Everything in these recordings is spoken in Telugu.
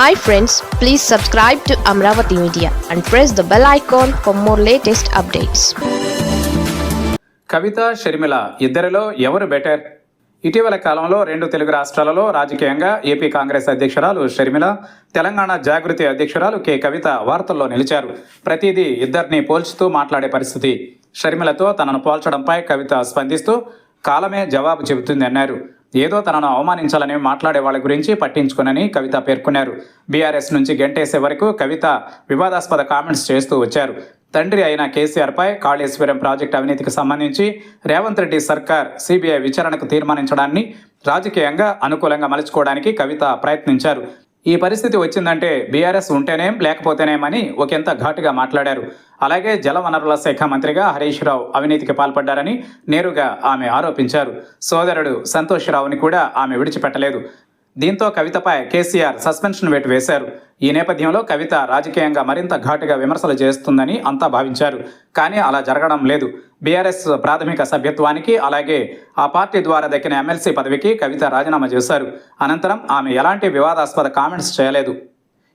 Hi friends please subscribe to Amaravati media and press the bell icon for more latest updates Kavitha Sharmila ఇద్దరిలో ఎవరు బెటర్ ఇటీవల కాలంలో రెండు తెలుగు రాష్ట్రాలలో రాజకీయంగా ఏపీ కాంగ్రెస్ అధ్యక్షురాలు షర్మిల తెలంగాణ జాగృతి అధ్యక్షురాలు కె. కవిత వార్తల్లో నిలిచారు. ప్రతిదీ ఇద్దరిని పోల్చుతూ మాట్లాడే పరిస్థితి. షర్మిలతో తనను పోల్చడంపై కవిత స్పందిస్తూ కాలమే జవాబు చెబుతుంది అన్నారు ఏదో తనను అవమానించాలని మాట్లాడే వాళ్ళ గురించి పట్టించుకునని కవిత పేర్కొన్నారు. బీఆర్ఎస్ నుంచి గెంటేసే వరకు కవిత వివాదాస్పద కామెంట్స్ చేస్తూ వచ్చారు. తండ్రి అయిన కేసీఆర్పై కాళేశ్వరం ప్రాజెక్టు అవినీతికి సంబంధించి రేవంత్ రెడ్డి సర్కార్ సిబిఐ విచారణకు తీర్మానించడాన్ని రాజకీయంగా అనుకూలంగా మలుచుకోవడానికి కవిత ప్రయత్నించారు. ఈ పరిస్థితి వచ్చిందంటే బీఆర్ఎస్ ఉంటేనేం లేకపోతేనేమని ఒకంత ఘాటుగా మాట్లాడారు. అలాగే జలవనరుల శాఖ మంత్రిగా హరీష్ రావు అవినీతికి పాల్పడ్డారని నేరుగా ఆమె ఆరోపించారు. సోదరుడు సంతోష్ రావుని కూడా ఆమె విడిచిపెట్టలేదు. దీంతో కవితపై కేసీఆర్ సస్పెన్షన్ వేటు వేశారు. ఈ నేపథ్యంలో కవిత రాజకీయంగా మరింత ఘాటుగా విమర్శలు చేస్తుందని అంతా భావించారు. కానీ అలా జరగడం లేదు. బీఆర్ఎస్ ప్రాథమిక సభ్యత్వానికి అలాగే ఆ పార్టీ ద్వారా దక్కిన ఎమ్మెల్సీ పదవికి కవిత రాజీనామా చేశారు. అనంతరం ఆమె ఎలాంటి వివాదాస్పద కామెంట్స్ చేయలేదు.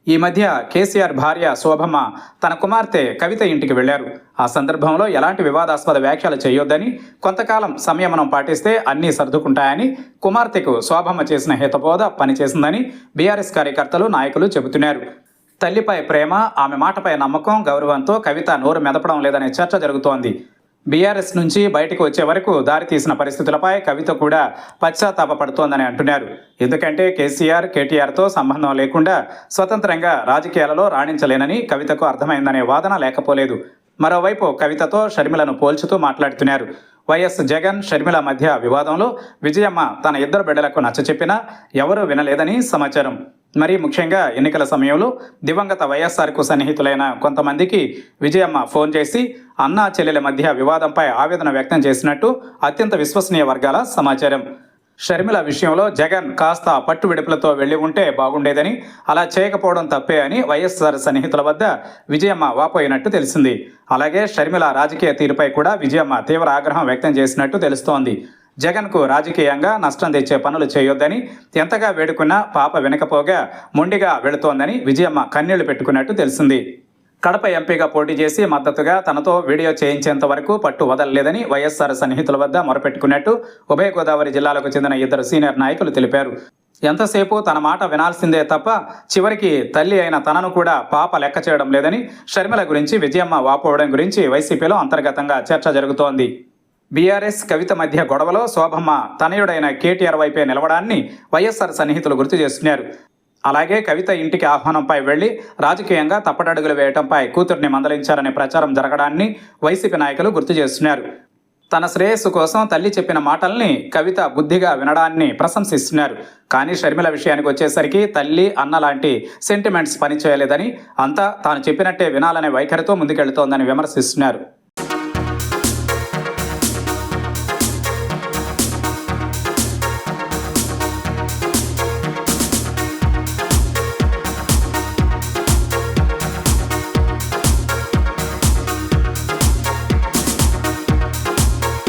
ఈ మధ్య కేసీఆర్ భార్య శోభమ్మ తన కుమార్తె కవిత ఇంటికి వెళ్ళారు ఆ సందర్భంలో ఎలాంటి వివాదాస్పద వ్యాఖ్యలు చేయొద్దని కొంతకాలం సంయమనం పాటిస్తే అన్నీ సర్దుకుంటాయని కుమార్తెకు శోభమ్మ చేసిన హితబోధ పనిచేసిందని బీఆర్ఎస్ కార్యకర్తలు నాయకులు చెబుతున్నారు. తల్లిపై ప్రేమ ఆమె మాటపై నమ్మకం గౌరవంతో కవిత నోరు మెదపడం లేదనే చర్చ జరుగుతోంది. బీఆర్ఎస్ నుంచి బయటకు వచ్చే వరకు దారితీసిన పరిస్థితులపై కవిత కూడా పశ్చాత్తాపడుతోందని అంటున్నారు. ఎందుకంటే కేసీఆర్ కేటీఆర్తో సంబంధం లేకుండా స్వతంత్రంగా రాజకీయాలలో రాణించలేనని కవితకు అర్థమైందనే వాదన లేకపోలేదు. మరోవైపు కవితతో షర్మిలను పోల్చుతూ మాట్లాడుతున్నారు. వైఎస్ జగన్ షర్మిల మధ్య వివాదంలో విజయమ్మ తన ఇద్దరు బిడ్డలకు నచ్చచెప్పినా ఎవరూ వినలేదని సమాచారం. మరి ముఖ్యంగా ఎన్నికల సమయంలో దివంగత వైఎస్ఆర్కు సన్నిహితులైన కొంతమందికి విజయమ్మ ఫోన్ చేసి అన్నా చెల్లెల మధ్య వివాదంపై ఆవేదన వ్యక్తం చేసినట్టు అత్యంత విశ్వసనీయ వర్గాల సమాచారం. షర్మిల విషయంలో జగన్ కాస్త పట్టు విడుపులతో వెళ్ళి ఉంటే బాగుండేదని అలా చేయకపోవడం తప్పే అని వైఎస్ఆర్ సన్నిహితుల వద్ద విజయమ్మ వాపోయినట్టు తెలిసింది. అలాగే షర్మిల రాజకీయ తీరుపై కూడా విజయమ్మ తీవ్ర ఆగ్రహం వ్యక్తం చేసినట్టు తెలుస్తోంది. జగన్కు రాజకీయంగా నష్టం తెచ్చే పనులు చేయొద్దని ఎంతగా వేడుకున్నా పాప వెనకపోగా మొండిగా వెళుతోందని విజయమ్మ కన్నీళ్ళు పెట్టుకున్నట్టు తెలిసింది. కడప ఎంపీగా పోటీ చేసి మద్దతుగా తనతో వీడియో చేయించేంత వరకు పట్టు వదలలేదని వైఎస్ఆర్ సన్నిహితుల వద్ద మొరపెట్టుకున్నట్టు ఉభయ గోదావరి జిల్లాలకు చెందిన ఇద్దరు సీనియర్ నాయకులు తెలిపారు. ఎంతసేపు తన మాట వినాల్సిందే తప్ప చివరికి తల్లి అయిన తనను కూడా పాప లెక్క చేయడం లేదని షర్మిల గురించి విజయమ్మ వాపోవడం గురించి వైసీపీలో అంతర్గతంగా చర్చ జరుగుతోంది. బీఆర్ఎస్ కవిత మధ్య గొడవలో శోభమ్మ తనయుడైన కేటీఆర్ వైపే నిలవడాన్ని వైఎస్ఆర్ సన్నిహితులు గుర్తు చేస్తున్నారు. అలాగే కవిత ఇంటికి ఆహ్వానంపై వెళ్ళి రాజకీయంగా తప్పటడుగులు వేయడంపై కూతుర్ని మందలించారనే ప్రచారం జరగడాన్ని వైసీపీ నాయకులు గుర్తు చేస్తున్నారు. తన శ్రేయస్సు కోసం తల్లి చెప్పిన మాటల్ని కవిత బుద్ధిగా వినడాన్ని ప్రశంసిస్తున్నారు. కానీ షర్మిల విషయానికి వచ్చేసరికి తల్లి అన్న లాంటి సెంటిమెంట్స్ పనిచేయలేదని అంతా తాను చెప్పినట్టే వినాలనే వైఖరితో ముందుకెళ్తోందని విమర్శిస్తున్నారు.